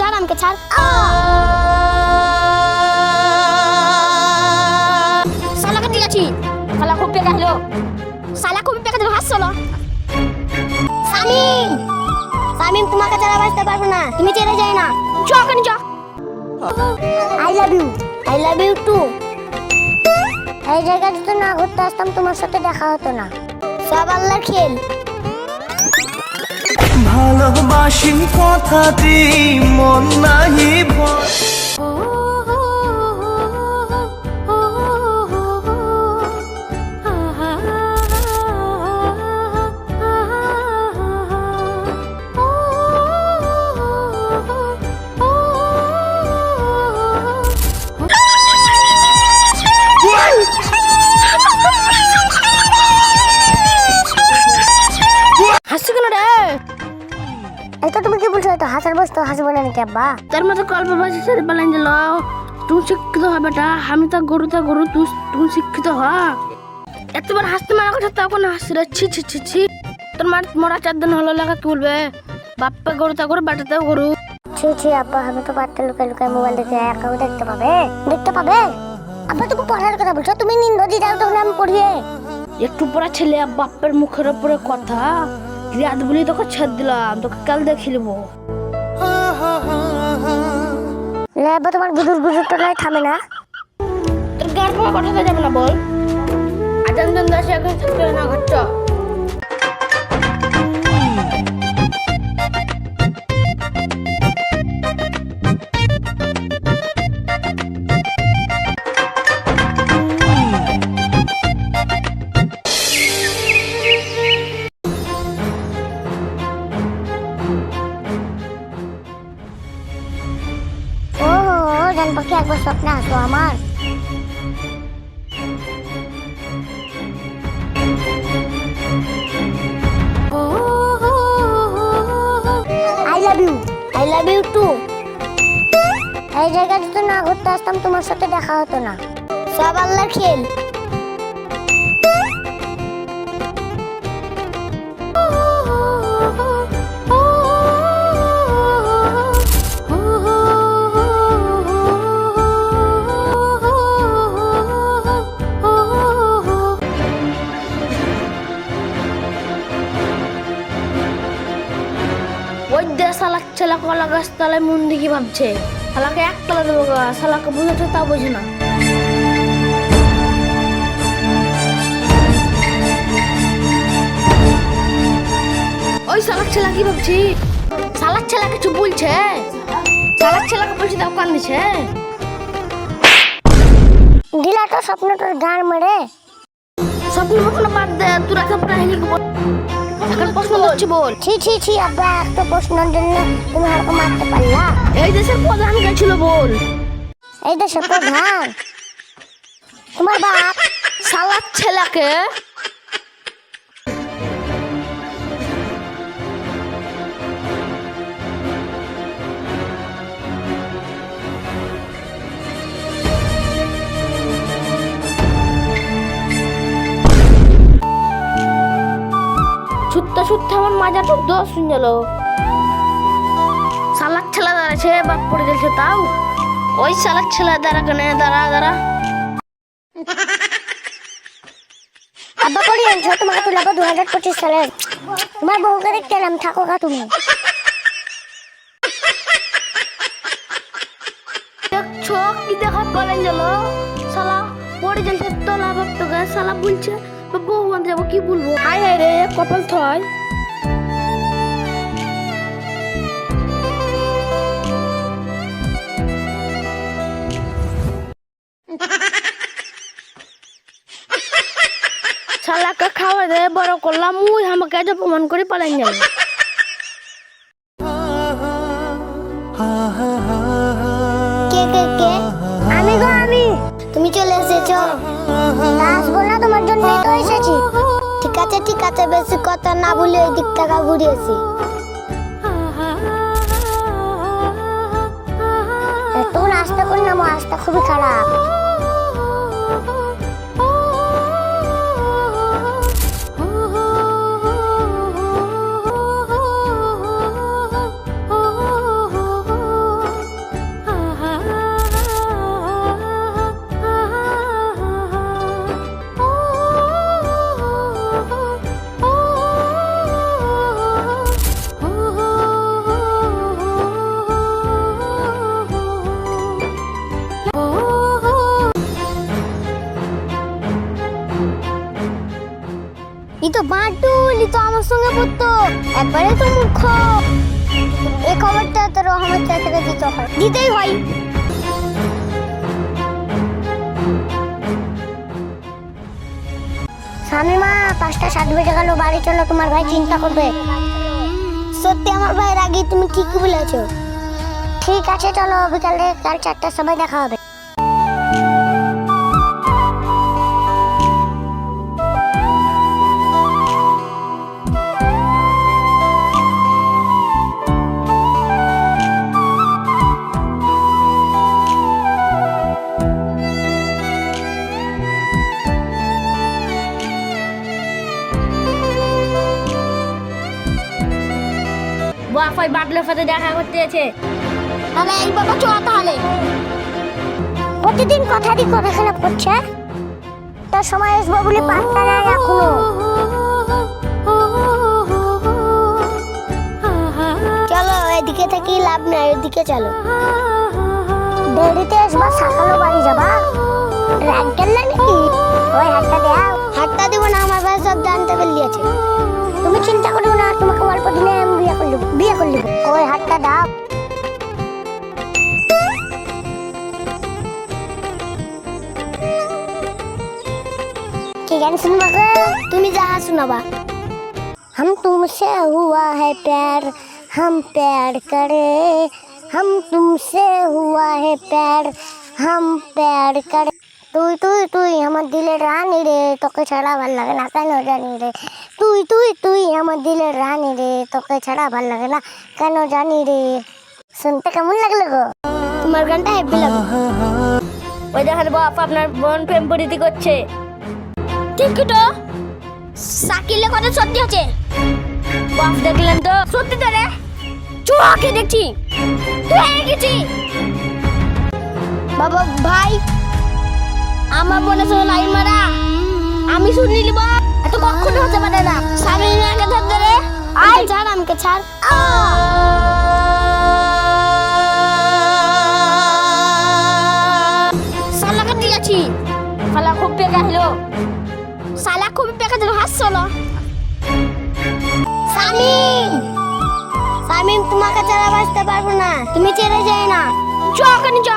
ছাড় আমাকে ছাড়। শালাকে ঠিক আছি শালা খুব পেকা হলো শালা খুব পেকা দিল হাসছো না সামিম! সামিম তোমাকে ছাড়া বাঁচতে পারব না। তুমি চেয়ে যাই না। চ ওখানে চ। I love you I love you too এই জায়গাতে তো না ঘুরতে আসতাম তোমার সাথে দেখা হতো না। সব আল্লাহর খেল। ভালোবাসি কথাটি মন নাহি ভয়। এটা তুমি কি বলছো? এটা হাসার বস তো হাসবো না নাকি আব্বা? তোর মতো কল্প বাসি ছেড়ে পালান দিল তুমি শিক্ষিত হ বেটা আমি তা গরু তা গরু তুই তুমি শিক্ষিত হ। এতবার হাসতে মারা কথা তখন হাসি রে? ছি ছি ছি ছি। তোর মার মরা চার দিন হলো লাগা কি বলবে? বাপ্পা গরু তা গরু বাটাতেও গরু। ছি ছি আব্বা আমি তো বাচ্চা লুকায় লুকায় মোবাইল দেখে একাও দেখতে পাবে। দেখতে পাবে? আব্বা তুমি পড়ার কথা বলছো তুমি নিন্দ দি যাও তখন আমি পড়িয়ে। একটু পরে ছেলে বাপ্পের মুখের উপরে কথা। রাত বলি তোকে ছাদ দিলাম তোকে কাল দেখিলবো। লে লেবা তোমার গুজুর গুজুর তো নাই থামে না। তোর গাড়ি পড়া কথা যাবে না বল। আজান জন আসে এখন না ঘরছ স্বপ্নে আসো আমার। I love you I love you too এই জায়গাতে তো না ঘুরতে আসতাম তোমার সাথে দেখা হতো না। সব আল্লাহ খেল। ছেলে কলা গাছ তলায় মন দিকে ভাবছে। শালাকে এক তলা দেবো গা শালাকে বুঝেছে তা বোঝে না। ওই শালাক ছেলে কি ভাবছি? শালাক ছেলে কিছু বলছে? শালাক ছেলেকে বলছে তাও কান দিছে? দিলা তো স্বপ্নটার গান মেরে। স্বপ্ন কোনো বাদ দে তোর পড়া হেলি এখন প্রশ্ন করছি বল। ছি ছি ছি আব্বা একটা প্রশ্নের জন্য তুমি আমাকে মারতে পারলা। এই দেশের প্রধান গেছিল বল? এই দেশের প্রধান? তোমার বাপ শালাক ছেলেকে ছুটতে আমার মাজা তো দশ শুন গেল। শালাক ছেলে দাঁড়াছে বাপ পড়ে গেছে তাও। ওই শালাক ছেলে দাঁড়া কেন দাঁড়া দাঁড়া। আব্বা করি আনছো? তোমাকে তুলাবো দু হাজার পঁচিশ সালে তোমার বউকে দেখতে এলাম থাকো গা তুমি। দেখছ কি দেখা পালেন গেল শালা পড়ে গেছে তোলা ভক্ত গাছ শালা বলছে বউ যাব কি বলব? হাই হাই রে কপাল থয় শালাকে খাওয়া দেয় বড় করলাম, মুই আমাকে আজ অপমান করে পালাই গেল কে কে কে? আমি গো, আমি। তুমি চলে এসেছ। আসব না, তোমার জন্যই তো এসেছি। ঠিক আছে ঠিক আছে, বেশি কথা না বলে ওই দিক টাকা ঘুরিয়েছি। একটু নাস্তা করি না আমার রাস্তা খুবই খারাপ। তো তো আমার সঙ্গে পড়তো। একবারে তো খবরটা তো চাচাকে দিতে হয়। দিতেই হয়। স্বামী মা পাঁচটা সাত বেজে গেল বাড়ি চলো তোমার ভাই চিন্তা করবে। সত্যি আমার ভাইয়ের আগে তুমি ঠিকই বলেছ। ঠিক আছে, চলো বিকালে কাল চারটার সময় দেখা হবে। বাপ ওই বাবলের সাথে দেখা করতে আছে। তাহলে এই বাবা চো তাহলে। প্রতিদিন কথা দিয়ে কথা খারাপ করছে। তার সময় আসব বলে পাত্তা নাই এখনও। চলো, এদিকে থেকে লাভ নাই, ওদিকে চলো। দেরিতে আসবা সকালে বাড়ি যাবা। রাগ করলে নাকি? ওই হাতটা দাও হাতটা দিব না, আমার ভাই সব জানতে পেরিয়েছে তুমি চিন্তা করো না তোমাকে तुम्ही जहा सुनावा हम तुमसे हुआ है प्यार हम प्यार करे हम तुमसे हुआ है प्यार हम प्यार करे তুই তুই তুই আমার দিলের রানী রে তোকে ছাড়া ভাল লাগে না কেন জানি রে তুই তুই তুই আমার দিলের রানী রে তোকে ছাড়া ভাল লাগে না কেন জানি রে শুনতে কেমন লাগলো গো তোমার গানটা হেব্বি লাগলো ওই দেখেন বাপ আপনার বোন প্রেম প্রীতি করছে ঠিক তো সাকিলের কথা সত্যি আছে বাপ দেখলেন তো? সত্যি তো রে? চোখে দেখছি। তুই হয়ে গেছি। বাবা ভাই আমার বোনের সঙ্গে লাইন মারা। আমি শুনি নিব এত কখনো হতে পারে না। স্বামী মেয়েকে ধরতে রে। আয়। ছাড় আমাকে ছাড়। সামিম তোমাকে ছাড়া বাঁচতে পারব না। তুমি ছেড়ে যাই না। চ ওখানে চ